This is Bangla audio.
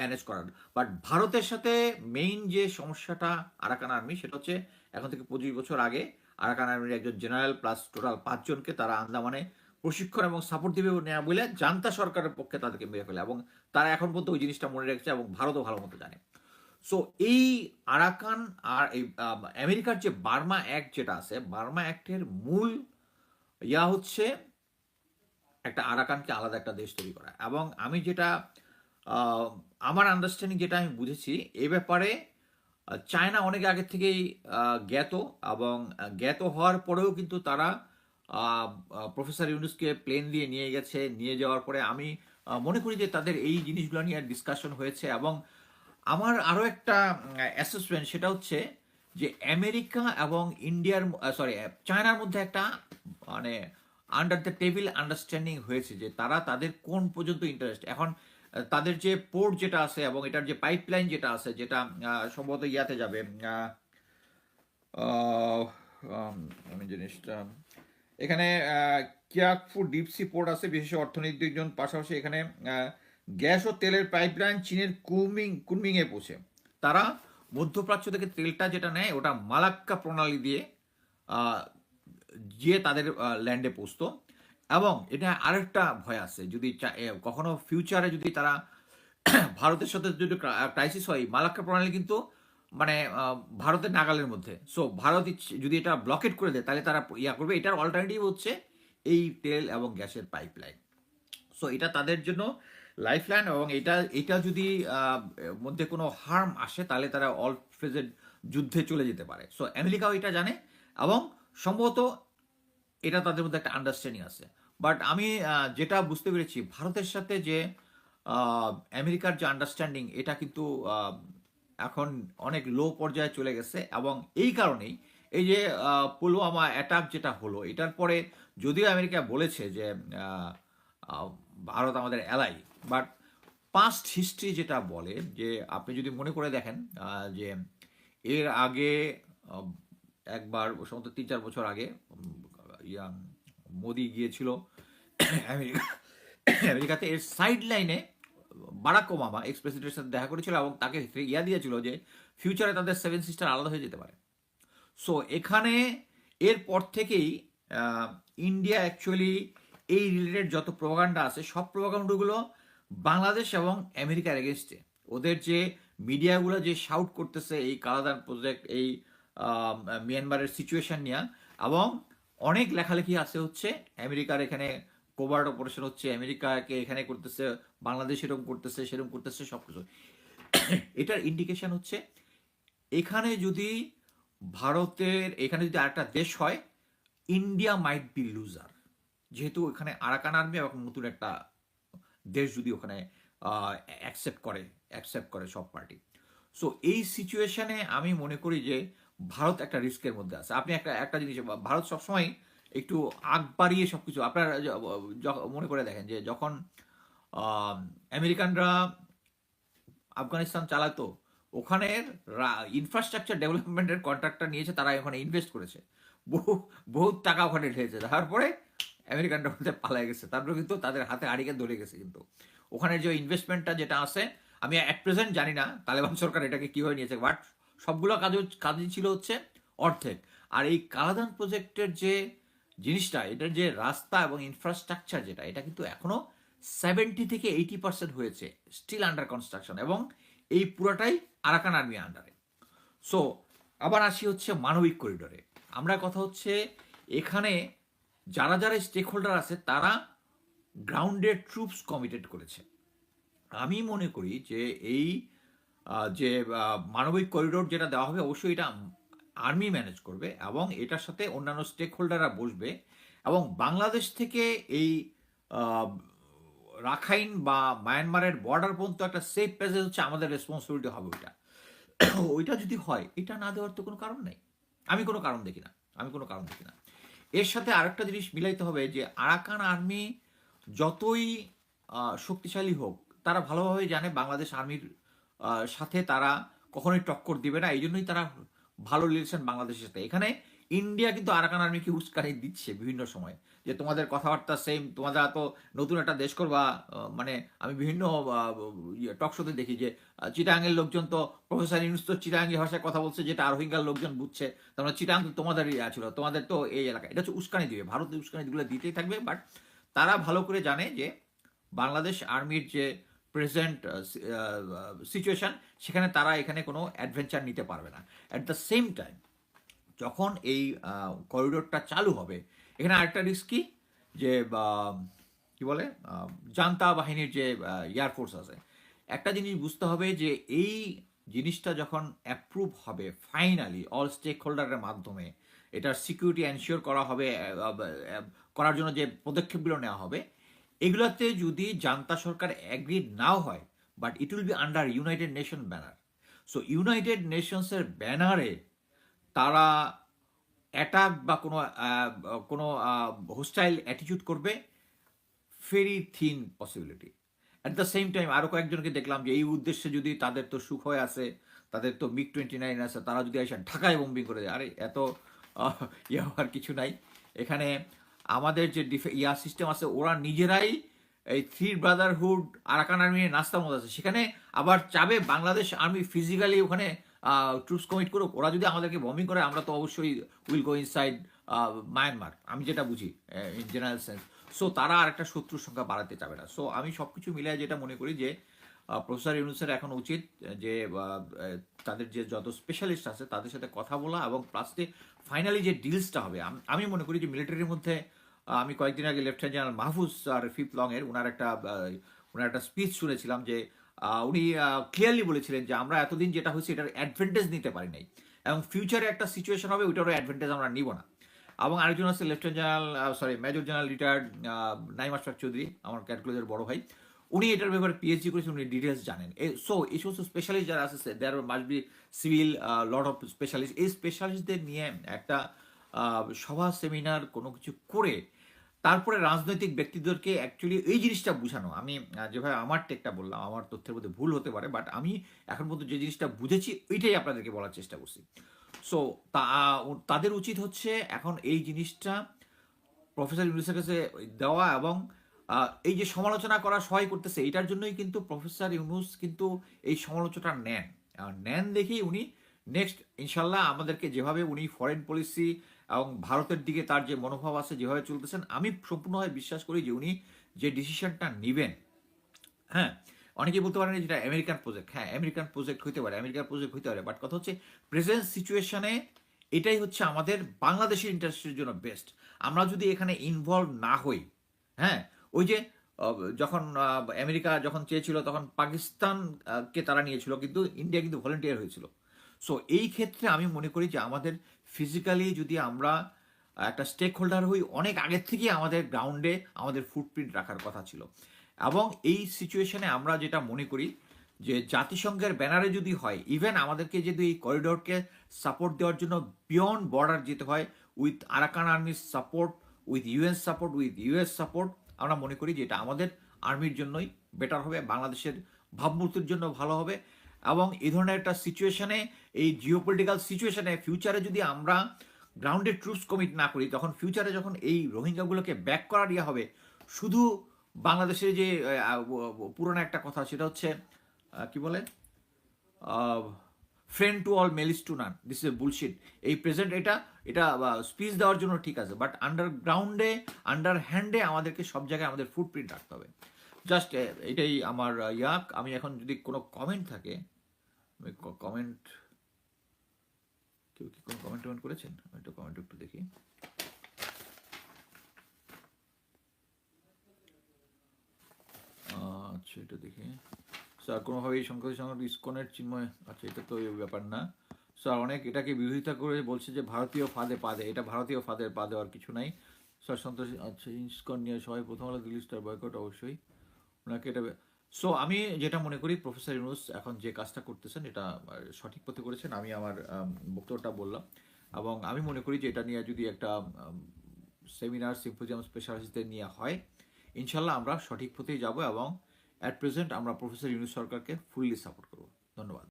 ম্যানেজ করার। বাট ভারতের সাথে মেইন যে সমস্যাটা আরাকান আর্মি সেটা হচ্ছে এখন থেকে পঁচিশ বছর আগে আরাকান আর্মির একজন জেনারেল প্লাস টোটাল পাঁচজনকে তারা আন্দামানে প্রশিক্ষণ এবং সাপোর্ট দিবে নেওয়া বলে জান্তা সরকারের পক্ষে তাদেরকে মেরে ফেলে এবং তারা এখন পর্যন্ত ওই জিনিসটা মনে রেখেছে এবং ভারতও ভালো মতো জানে। সো এই আরাকান আর এই আমেরিকার যে বার্মা অ্যাক্ট যেটা আছে, বার্মা অ্যাক্টের মূল ইয়া হচ্ছে একটা আরাকানকে আলাদা একটা দেশ তৈরি করা। এবং আমি যেটা আমার আন্ডারস্ট্যান্ডিং যেটা আমি বুঝেছি, এ ব্যাপারে চায়না অনেক আগে থেকেই জ্ঞাত এবং জ্ঞাত হওয়ার পরেও কিন্তু তারা প্রফেসর ইউনুসকে প্লেন দিয়ে নিয়ে গেছে, নিয়ে যাওয়ার পরে আমি মনে করি যে তাদের এই জিনিসগুলো নিয়ে ডিসকাশন হয়েছে এবং আমার আরও একটা অ্যাসেসমেন্ট সেটা হচ্ছে যে আমেরিকা এবং ইন্ডিয়ার সরি চায়নার মধ্যে একটা মানে আন্ডার দ্য টেবিল আন্ডারস্ট্যান্ডিং হয়েছে যে তারা তাদের কোন পর্যন্ত ইন্টারেস্ট এখন তাদের যে পোর্ট যেটা আছে এবং এটার যে পাইপলাইন যেটা আছে, যেটা সম্ভবত ইয়াতে যাবে আমি জিনিসটা, এখানে কিয়াকফু ডিপসি পোর্ট আছে, বিশেষ অর্থনৈতিক জন পাশাপাশি এখানে গ্যাস ও তেলের পাইপলাইন চীনের কুমিং কুনমিং এ পৌঁছে। তারা মধ্যপ্রাচ্য থেকে তেলটা যেটা নেয়, ওটা মালাক্কা প্রণালী দিয়ে গিয়ে তাদের ল্যান্ডে পৌঁছতো। এবং এটা আরেকটা ভয় আছে, যদি কখনো ফিউচারে যদি তারা ভারতের সাথে যদি ক্রাইসিস হয় মালাক্কা প্রণালী কিন্তু মানে ভারতের নাগালের মধ্যে। সো ভারত যদি এটা ব্লকেট করে দেয়, তাহলে তারা ইয়া করবে। এটার অল্টারনেটিভ হচ্ছে এই তেল এবং গ্যাসের পাইপলাইন সো এটা তাদের জন্য লাইফ লাইন এবং এটা এটা যদি মধ্যে কোনো হার্ম আসে, তাহলে তারা অল ফেজের যুদ্ধে চলে যেতে পারে। সো আমেরিকাও এটা জানে এবং সম্ভবত এটা তাদের মধ্যে একটা আন্ডারস্ট্যান্ডিং আছে। বাট আমি যেটা বুঝতে পেরেছি, ভারতের সাথে যে আমেরিকার যে আন্ডারস্ট্যান্ডিং এটা কিন্তু এখন অনেক লো পর্যায়ে চলে গেছে এবং এই কারণেই এই যে পুলওয়ামা অ্যাটাক যেটা হলো, এটার পরে যদিও আমেরিকা বলেছে যে ভারত আমাদের এলাই বাট পাস্ট হিস্ট্রি যেটা বলে, যে আপনি যদি মনে করে দেখেন যে এর আগে একবার সম্ভবত তিন চার বছর আগে ইয়া, মোদি গিয়েছিল, আমেরিকা, আমেরিকাতে এর সাইড লাইনে বারাক ওবামা এক্স প্রেসিডেন্টের সাথে দেখা করেছিল এবং তাকে ইয়া দিয়েছিল যে ফিউচারে তাদের সেভেন সিস্টার আলাদা হয়ে যেতে পারে। সো এখানে এরপর থেকেই ইন্ডিয়া অ্যাকচুয়ালি এই রিলেটেড যত প্রোপাগান্ডা আছে, সব প্রোপাগান্ডাগুলো বাংলাদেশ এবং আমেরিকার এগেনস্টে ওদের যে মিডিয়াগুলো যে শাউট করতেছে এই কালাদান প্রজেক্ট এই মিয়ানমারের সিচুয়েশন নিয়ে এবং অনেক লেখালেখি আছে হচ্ছে, আমেরিকার এখানে কোভার্ট অপারেশন হচ্ছে, আমেরিকাকে এখানে করতেছে, বাংলাদেশ এরকম করতেছে, সেরকম করতেছে সব কিছু এটার ইন্ডিকেশন হচ্ছে, এখানে যদি ভারতের, এখানে যদি আরেকটা দেশ হয় ইন্ডিয়া মাইট বি লুজার যেহেতু এখানে আরাকান আর্মি এবং নতুন একটা দেশ যদি ওখানে অ্যাকসেপ্ট করে অ্যাকসেপ্ট করে সব পার্টি সো এই সিচুয়েশনে আমি মনে করি যে ভারত একটা রিস্কের মধ্যে আছে। আপনি একটা একটা জিনিস, ভারত সবসময় একটু আগ বাড়িয়ে সব কিছু আপনারা মনে করে দেখেন যে যখন আমেরিকানরা আফগানিস্তান চালাতো, ওখানের ইনফ্রাস্ট্রাকচার ডেভেলপমেন্টের কন্ট্রাক্টটা নিয়েছে, তারা ওখানে ইনভেস্ট করেছে। বহু, বহুত টাকা ওখানে ঢেলেছে। তারপরে আমেরিকানরা ওখানে পালায় গেছে। তারপরে কিন্তু তাদের হাতে আড়িকে ধরে গেছে কিন্তু। ওখানে যে ইনভেস্টমেন্টটা যেটা আছে, আমি অ্যাট প্রেজেন্ট জানি না, তালেবান সরকার এটাকে কীভাবে নিয়েছে বাট সবগুলো কাজ কাজই ছিল হচ্ছে অর্ধেক। আর এই কালাদান প্রজেক্টের যে জিনিসটা, এটার যে রাস্তা এবং ইনফ্রাস্ট্রাকচার যেটা, এটা কিন্তু এখনও সেভেন্টি থেকে এইটি পার্সেন্ট হয়েছে স্টিল আন্ডার কনস্ট্রাকশন এবং এই পুরোটাই আরাকান আর্মি আন্ডারে সো আবার আসি হচ্ছে মানবিক করিডোরে আমরা কথা হচ্ছে এখানে যারা যারা স্টেক হোল্ডার আছে, তারা গ্রাউন্ডেড ট্রুপস কমিটেড করেছে। আমি মনে করি যে এই যে মানবিক করিডোর যেটা দেওয়া হবে, অবশ্যই এটা আর্মি ম্যানেজ করবে এবং এটার সাথে অন্যান্য স্টেক হোল্ডাররা বসবে এবং বাংলাদেশ থেকে এই রাখাইন বা মায়ানমারের বর্ডার পর্যন্ত একটা সেফ প্যাসেজ হচ্ছে আমাদের রেসপন্সিবিলিটি হবে ওইটা। ওইটা যদি হয়, এটা না দেওয়ার তো কোনো কারণ নেই। আমি কোনো কারণ দেখি না, আমি কোনো কারণ দেখি না। এর সাথে আরেকটা জিনিস মিলাইতে হবে যে, আরাকান আর্মি যতই শক্তিশালী হোক, তারা ভালোভাবে জানে বাংলাদেশ আর্মির সাথে তারা কখনোই টক্কর দিবে না। এই জন্যই তারা ভালো রিলেশন বাংলাদেশের সাথে। এখানে ইন্ডিয়া কিন্তু আরাকান আর্মিকে উস্কানি দিচ্ছে বিভিন্ন সময়। যে তোমাদের কথাবার্তা সেম তোমাদের তো নতুন একটা দেশ করবা মানে আমি বিভিন্ন টক শোতে দেখি যে চিটাঙ্গের লোকজন তো প্রফেসর ইউনুস তো চিটাঙ্গি ভাষায় কথা বলছে, যেটা রোহিঙ্গার লোকজন বুঝছে। তোমরা চিটাং তো তোমাদেরই ছিল, তোমাদের তো এই এলাকা। এটা হচ্ছে উস্কানি দিবে। ভারত উস্কানি দিগুলো দিতেই থাকবে বাট তারা ভালো করে জানে যে বাংলাদেশ আর্মির যে প্রেজেন্ট সিচুয়েশন সেখানে তারা এখানে কোনো অ্যাডভেঞ্চার নিতে পারবে না। অ্যাট দ্য সেম টাইম যখন এই করিডোরটা চালু হবে, এখানে আরেকটা রিস্ক কি? যে কি বলে? জান্তা বাহিনীর যে এয়ারফোর্স আছে, একটা জিনিস বুঝতে হবে যে এই জিনিসটা যখন অ্যাপ্রুভ হবে ফাইনালি অল স্টেক হোল্ডারের মাধ্যমে, এটার সিকিউরিটি এনশিওর করা হবে করার জন্য যে পদক্ষেপগুলো নেওয়া হবে এগুলোতে যদি জান্তা সরকার অ্যাগ্রি নাও হয় but it will be under United Nation banner so United নেশনসের ব্যানারে তারা অ্যাটাক বা কোনো কোনো হোস্টাইল অ্যাটিটিউড করবে very thin possibility at the same time আরও কয়েকজনকে দেখলাম যে এই উদ্দেশ্যে যদি তাদের তো সুখ হয়ে আছে, তাদের তো মিগ টোয়েন্টি নাইন আছে, তারা যদি এসে ঢাকায় বোম্বিং করে দেয়, আরে এত ইয়ে হওয়ার কিছু নাই। এখানে আমাদের যে ইয়া সিস্টেম আছে, ওরা নিজেরাই এই থ্রি ব্রাদারহুড আরাকান আর্মি নাস্তার মধ্যে আছে। সেখানে আবার চাবে বাংলাদেশ আর্মি ফিজিক্যালি ওখানে ট্রুপস কমিট করুক। ওরা যদি আমাদেরকে বমিং করে, আমরা তো অবশ্যই উইল গো ইনসাইড মায়ানমার আমি যেটা বুঝি ইন জেনারেল সেন্স সো তারা আর একটা শত্রুর সংখ্যা বাড়াতে চাবে না। সো আমি সব কিছু মিলিয়ে যেটা মনে করি যে প্রফেসর ইউনুসের এখন উচিত যে তাদের যে যত স্পেশালিস্ট আছে, তাদের সাথে কথা বলা এবং প্লাসে ফাইনালি যে ডিলসটা হবে, আমি মনে করি যে মিলিটারির মধ্যে আমি কয়েকদিন আগে লেফটেন্যান্ট জেনারেল মাহফুজ আর ফিফ লং এর ওনার একটা ওনার একটা স্পিচ শুনেছিলাম যে উনি ক্লিয়ারলি বলেছিলেন যে আমরা এতদিন যেটা হয়েছে এটার অ্যাডভান্টেজ নিতে পারি নাই। এবং ফিউচারে একটা সিচুয়েশন হবে, ওইটারও অ্যাডভান্টেজ আমরা নিব না। এবং আরেকজন আছে lieutenant general sorry major general retired Naim Ashraf Chowdhury, আমার ক্যাটগুলোদের বড় ভাই। উনি এটার ব্যাপারে পিএইচডি করেছেন, উনি ডিটেলস জানেন। সো এই সমস্ত স্পেশালিস্ট যারা আছে there must be civil lot of specialist এই স্পেশালিস্টদের নিয়ে একটা সভা সেমিনার কোনো কিছু করে তারপরে রাজনৈতিক ব্যক্তিদেরকে অ্যাকচুয়ালি এই জিনিসটা বোঝানো। আমি যেভাবে আমার টেকটা বললাম, আমার তথ্যের মধ্যে ভুল হতে পারে বাট আমি এখন পর্যন্ত যে জিনিসটা বুঝেছি, ওইটাই আপনাদেরকে বলার চেষ্টা করছি। সো তা তাদের উচিত হচ্ছে এখন এই জিনিসটা প্রফেসর ইউনুসের কাছে দেওয়া এবং এই যে সমালোচনা করা সহায় করতেছে, এটার জন্যই কিন্তু প্রফেসর ইউনুস কিন্তু এই সমালোচনাটা নেন। নেন দেখেই উনি নেক্সট ইনশাল্লাহ আমাদেরকে যেভাবে উনি ফরেন পলিসি এবং ভারতের দিকে তার যে মনোভাব আছে, যেভাবে চলতেছেন, আমি সম্পূর্ণভাবে বিশ্বাস করি যে উনি যে ডিসিশনটা নেবেন হ্যাঁ অনেকে বলতে পারেন যেটা আমেরিকান প্রজেক্ট হ্যাঁ আমেরিকান প্রজেক্ট হইতে পারে আমেরিকান প্রজেক্ট হইতে পারে বাট কথা হচ্ছে প্রেজেন্ট সিচুয়েশনে এটাই হচ্ছে আমাদের বাংলাদেশের ইন্ডাস্ট্রির জন্য বেস্ট আমরা যদি এখানে ইনভলভ না হই হ্যাঁ ওই যে যখন আমেরিকা যখন চেয়েছিল, তখন পাকিস্তানকে তারা নিয়েছিল, কিন্তু ইন্ডিয়া কিন্তু ভলেন্টিয়ার হয়েছিল। সো এই ক্ষেত্রে আমি মনে করি যে আমাদের ফিজিক্যালি যদি আমরা একটা স্টেক হোল্ডার হই, অনেক আগের থেকেই আমাদের গ্রাউন্ডে আমাদের ফুটপ্রিন্ট রাখার কথা ছিল। এবং এই সিচুয়েশনে আমরা যেটা মনে করি যে জাতিসংঘের ব্যানারে যদি হয় ইভেন আমাদেরকে যদি এই করিডোরকে সাপোর্ট দেওয়ার জন্য বিয়ন্ড বর্ডার যেতে হয় উইথ আরাকান আর্মির support with US support with US support আমরা মনে করি যে এটা আমাদের আর্মির জন্যই বেটার হবে, বাংলাদেশের ভাবমূর্তির জন্য ভালো হবে। এবং এই ধরনের একটা সিচুয়েশনে এই জিওপলিটিক্যাল সিচুয়েশনে ফিউচারে যদি আমরা গ্রাউন্ডেড ট্রুপস কমিট না করি, তখন ফিউচারে যখন এই রোহিঙ্গাগুলোকে ব্যাক করা দেওয়া হবে, শুধু বাংলাদেশের যে পুরনো একটা কথা, সেটা হচ্ছে কি বলে? Friend to all malice to none this is bullshit এই প্রেজেন্ট এটা এটা স্পিচ দেওয়ার জন্য ঠিক আছে বাট আন্ডারগ্রাউন্ডে আন্ডার হ্যান্ডে আমাদেরকে সব জায়গায় আমাদের ফুটপ্রিন্ট রাখতে হবে। জাস্ট এটাই আমার ইয়াক। আমি এখন যদি কোনো কমেন্ট থাকে কমেন্ট কেউ কি কোনো কমেন্ট টমেন্ট করেছেন? আমি কমেন্ট একটু দেখি। আচ্ছা এটা দেখি। স্যার কোনোভাবে এই সংখ্যা সংখ্যা ইস্কনের চিন্ময় আচ্ছা এটা তো এই ব্যাপার না। স্যার, অনেক এটাকে বিরোধিতা করে বলছে যে ভারতীয় ফাঁদে পা দেয়। এটা ভারতীয় ফাঁদে পা দেওয়ার কিছু নাই। স্যার, সন্তোষ আচ্ছা ইস্কন নিয়ে সবাই প্রথম আলো দিল্লি স্টার বয়কট, অবশ্যই। ওনাকে এটা সো আমি যেটা মনে করি প্রফেসর ইউনুস এখন যে কাজটা করতেছেন, এটা সঠিক পথে করেছেন। আমি আমার বক্তব্যটা বললাম। এবং আমি মনে করি যে, এটা নিয়ে যদি একটা সেমিনার সিম্পোজিয়াম স্পেশালিস্টদের নিয়ে হয়, ইনশাল্লাহ আমরা সঠিক পথেই যাব এবং অ্যাট প্রেজেন্ট আমরা প্রফেসর ইউনুস সরকারকে ফুললি সাপোর্ট করব। ধন্যবাদ।